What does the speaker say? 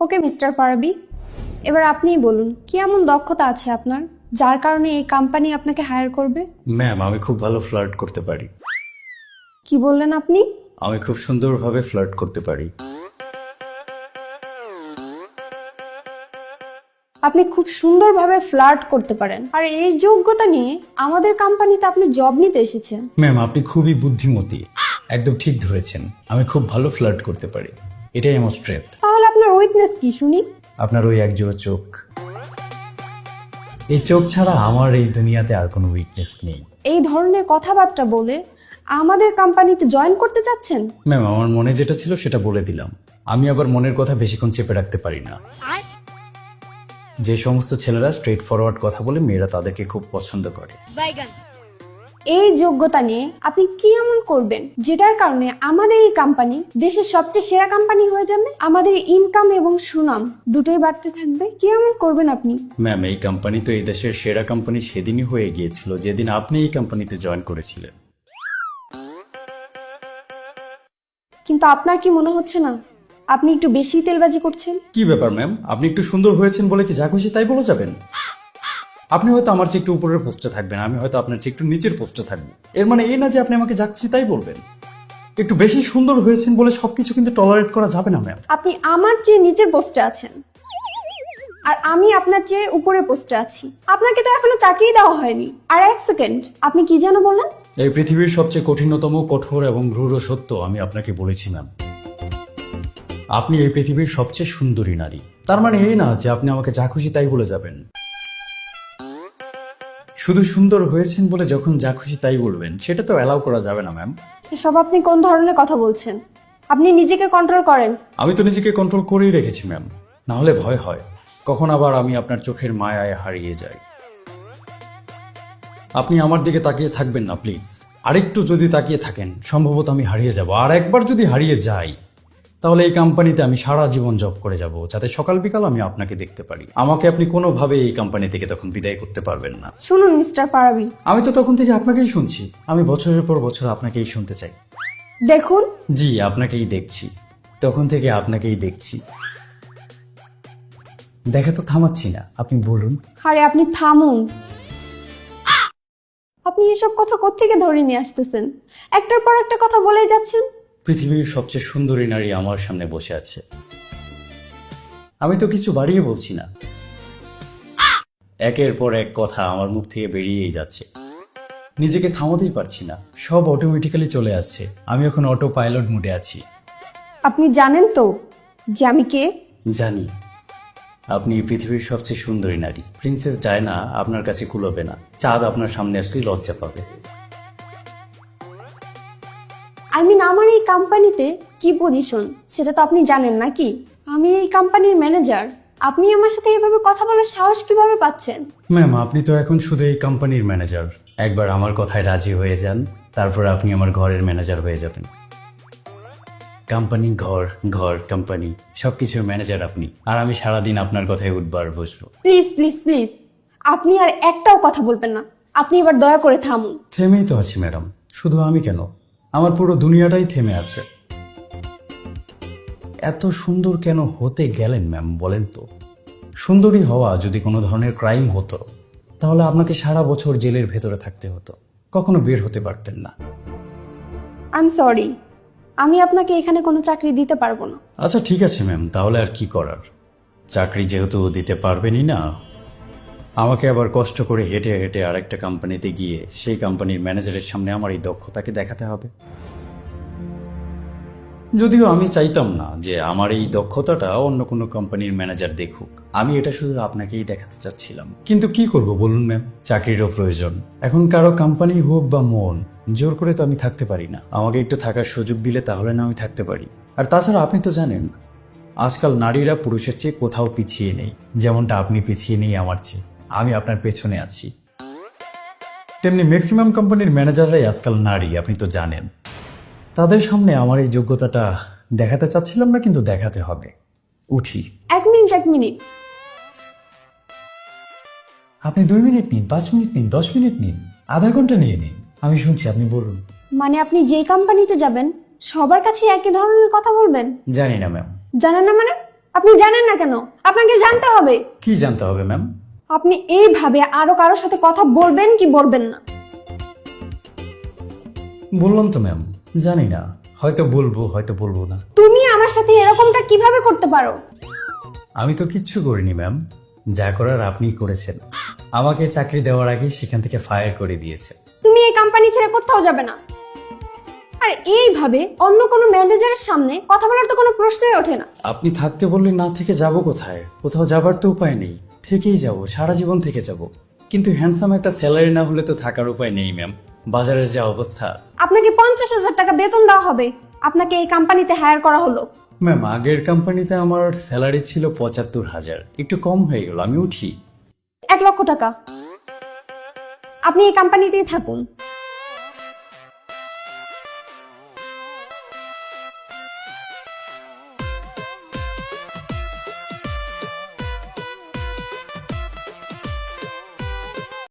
Okay mister পারাবি। এবার আপনিই বলুন কি এমন দক্ষতা আছে আপনার যার কারণে এই কোম্পানি আপনাকে হায়ার করবে? ম্যাম আমি খুব ভালো ফ্লার্ট করতে পারি। কি বললেন আপনি? আমি খুব সুন্দরভাবে ফ্লার্ট করতে পারি। আপনি খুব সুন্দরভাবে ফ্লার্ট করতে পারেন। আর এই যোগ্যতা নিয়ে আমাদের কোম্পানিতে আপনি জব নিতে এসেছেন। ম্যাম আপনি খুবই বুদ্ধিমতী। একদম ঠিক ধরেছেন। আমি খুব ভালো ফ্লার্ট করতে পারি। এটাই আমার স্ট্রেংথ উইকনেস কি শুনি? আপনার ওই একজোড়া চোখ। এই চোখ ছাড়া আমার এই দুনিয়াতে আর কোনো উইকনেস নেই। এই ধরনের কথাবার্তা বলে আমাদের কোম্পানিতে জয়েন করতে চাচ্ছেন? ম্যাম আমার মনে যেটা ছিল সেটা বলে দিলাম। আমি আবার মনের কথা বেশিক্ষণ চেপে রাখতে পারি না। যে সমস্ত ছেলেরা স্ট্রেট ফরওয়ার্ড কথা বলে মেয়েরা তাদেরকে খুব পছন্দ করে। এই যোগ্যতা নিয়ে আপনি কি এমন করবেন? যেটার কারণে আমাদের এই কোম্পানি দেশের সবচেয়ে সেরা কোম্পানি হয়ে যাবে আমাদের ইনকাম এবং সুনাম দুটোই বাড়তে থাকবে। কি এমন করবেন আপনি? ম্যাম এই কোম্পানি তো এই দেশের সেরা কোম্পানি সেদিনই হয়ে গিয়েছিল যেদিন আপনি এই কোম্পানিতে জয়েন করেছিলেন। কিন্তু আপনার কি মনে হচ্ছে না? আপনি একটু বেশি তেলবাজি করছেন? কি ব্যাপার ম্যাম আপনি একটু সুন্দর হয়েছেন বলে কি যা খুশি তাই বলে যাবেন? আপনি হয়তো আমার চেয়ে একটু উপরের পোস্টে থাকবেন আমি হয়তো আপনার চেয়ে একটু নিচের পোস্টে থাকব। এর মানে এই না যে আপনি আমাকে যা খুশি তাই বলবেন। একটু বেশি সুন্দর হয়েছেন বলে সবকিছু কিন্তু টলারেট করা যাবে না ম্যাম আপনি আমার চেয়ে নিচের পোস্টে আছেন। আর আমি আপনার চেয়ে উপরে পোস্টে আছি। আপনাকে তো এখনও চাকরি দেওয়া হয়নি। আর এক সেকেন্ড আপনি কি যেন বললেন? এই পৃথিবীর সবচেয়ে কঠিনতম কঠোর এবং রূঢ় সত্য আমি আপনাকে বলেছি ম্যাম আপনি এই পৃথিবীর সবচেয়ে সুন্দরী নারী। তার মানে এই না যে আপনি আমাকে যা খুশি তাই বলে যাবেন। শুধু সুন্দর হয়েছেন বলে যখন যা খুশি তাই বলবেন সেটা তো অ্যালাউ করা যাবে না ম্যাম এসব আপনি কোন ধরনের কথা বলছেন? আপনি নিজেকে কন্ট্রোল করেন। আমি তো নিজেকে কন্ট্রোল করেই রেখেছি ম্যাম না হলে ভয় হয়। কখন আবার আমি আপনার চোখের মায়ায় হারিয়ে যাই। আপনি আমার দিকে তাকিয়ে থাকবেন না প্লিজ আরেকটু যদি তাকিয়ে থাকেন সম্ভবত আমি হারিয়ে যাব। আর একবার যদি হারিয়ে যাই তাহলে এই কোম্পানিতে আমি সারা জীবন জব করে যাব যাতে সকাল বিকাল আমি আপনাকে দেখতে পারি। আমাকে আপনি কোনোভাবে এই কোম্পানি থেকে তখন বিদায় করতে পারবেন না। শুনুন মিস্টার পারাবি। আমি তো তখন থেকে আপনাকেই শুনছি। আমি বছরের পর বছর আপনাকেই শুনতে চাই। দেখুন। জি আপনাকেই দেখছি। তখন থেকে আপনাকেই দেখছি। দেখা তো থামাচ্ছি না। আপনি বলুন। আরে আপনি থামুন। আপনি এসব কথা কোত্থেকে ধরে নিয়ে আসতেছেন? একটার পর একটা কথা বলেই যাচ্ছেন? পৃথিবীর সবচেয়ে সুন্দরী নারী আমার সামনে বসে আছে। আমি তো কিছু বাড়িয়ে বলছি না। একের পর এক কথা আমার মুখ থেকে বেরিয়েই যাচ্ছে। নিজেকে থামাতেই পারছি না। সব অটোমেটিক্যালি চলে আসছে। আমি এখন অটো পাইলট মোডে আছি। আপনি জানেন তো যে আমি কে? জানি। আপনি পৃথিবীর সবচেয়ে সুন্দরী নারী। প্রিন্সেস ডায়না আপনার কাছে কুলোবে না। চাঁদ আপনার সামনে আসলেই লজ্জা পাবে। আই মিন আমার এই কোম্পানিতে কি পজিশন সেটা তো আপনি জানেন নাকি? আমি এই কোম্পানির ম্যানেজার আপনি আমার সাথে এভাবে কথা বলার সাহস কীভাবে পাচ্ছেন? ম্যাম আপনি তো এখন শুধু এই কোম্পানির ম্যানেজার একবার আমার কথায় রাজি হয়ে যান তারপর আপনি আমার ঘরের ম্যানেজার হয়ে যাবেন। কোম্পানি ঘর ঘর কোম্পানি সব কিছুর ম্যানেজার আপনি। আর আমি সারাদিন আপনার কথায় উঠবার বসবো। প্লিজ প্লিজ প্লিজ আপনি আর একটাও কথা বলবেন না। আপনি এবার দয়া করে থামুন। থেমেই তো আছি ম্যাডাম শুধু আমি কেন? আমার পুরো দুনিয়াটাই থেমে আছে। এত সুন্দর কেন হতে গেলেন ম্যাম বলেন তো? সুন্দরী হওয়া যদি কোনো ধরনের ক্রাইম হতো তাহলে আপনাকে সারা বছর জেলের ভেতরে থাকতে হতো। কখনো বের হতে পারতেন না। আই এম সরি আমি আপনাকে এখানে কোনো চাকরি দিতে পারব না। আচ্ছা ঠিক আছে ম্যাম তাহলে আর কি করার? চাকরি যেহেতু দিতে পারবেনই না আমাকে আবার কষ্ট করে হেঁটে হেঁটে আরেকটা কোম্পানিতে গিয়ে সেই কোম্পানির ম্যানেজারের সামনে আমার এই দক্ষতাকে দেখাতে হবে। যদিও আমি চাইতাম না যে আমার এই দক্ষতাটা অন্য কোনো কোম্পানির ম্যানেজার দেখুক। আমি এটা শুধু আপনাকেই দেখাতে চাচ্ছিলাম। কিন্তু কি করব বলুন ম্যাম? চাকরিরও প্রয়োজন। এখন কারও কোম্পানি হোক বা মন, জোর করে তো আমি থাকতে পারি না। আমাকে একটু থাকার সুযোগ দিলে তাহলে না আমি থাকতে পারি। আর তাছাড়া আপনি তো জানেন, আজকাল নারীরা পুরুষের চেয়ে কোথাও পিছিয়ে নেই। যেমনটা আপনি পিছিয়ে নেই আমার চেয়ে। আমি আপনার পেছনে আছি। তেমনি ম্যাক্সিমাম কোম্পানির ম্যানেজাররাই আজকাল নারী আপনি তো জানেন। তাদের সামনে আমার এই যোগ্যতাটা দেখাতে চাচ্ছিলাম না কিন্তু দেখাতে হবে। উঠি। এক মিনিট এক মিনিট। আপনি দুই মিনিট নিন পাঁচ মিনিট নিন দশ মিনিট নিন আধা ঘণ্টা নিয়ে নিন। আমি শুনছি আপনি বলুন। মানে আপনি যেই কোম্পানিতে যাবেন সবার কাছে একই ধরনের কথা বলবেন? জানি না ম্যাম জানেন না মানে? আপনি জানেন না কেন? আপনাকে জানতে হবে। কি জানতে হবে ম্যাম আপনি এইভাবে আরও কারোর সাথে কথা বলবেন কি বলবেন না? বললাম তো ম্যাম জানি না। হয়তো বলব হয়তো বলব না। তুমি আমার সাথে এরকমটা কীভাবে করতে পারো? আমি তো কিচ্ছু করিনি ম্যাম যা করার আপনিই করেছেন। আমাকে চাকরি দেওয়ার আগে সেখান থেকে ফায়ার করে দিয়েছে। তুমি এই কোম্পানি ছেড়ে কোথাও যাবে না। আর এইভাবে অন্য কোনো ম্যানেজারের সামনে কথা বলার তো কোনো প্রশ্নই ওঠে না। আপনি থাকতে বললে না থেকে যাব কোথায়? কোথাও যাবার তো উপায় নেই। থেকেই যাব সারা জীবন থেকে যাব। কিন্তু হ্যান্ডসাম একটা স্যালারি না হলে তো থাকার উপায় নেই ম্যাম বাজারের যা অবস্থা। আপনাকে পঞ্চাশ হাজার টাকা বেতন দেওয়া হবে। আপনাকে এই কোম্পানিতে হায়ার করা হলো। ম্যাম আগের কোম্পানিতে আমার স্যালারি ছিল পঁচাত্তর হাজার। একটু কম হয়ে গেল আমি উঠি এক লক্ষ টাকা। আপনি এই কোম্পানিতেই থাকুন।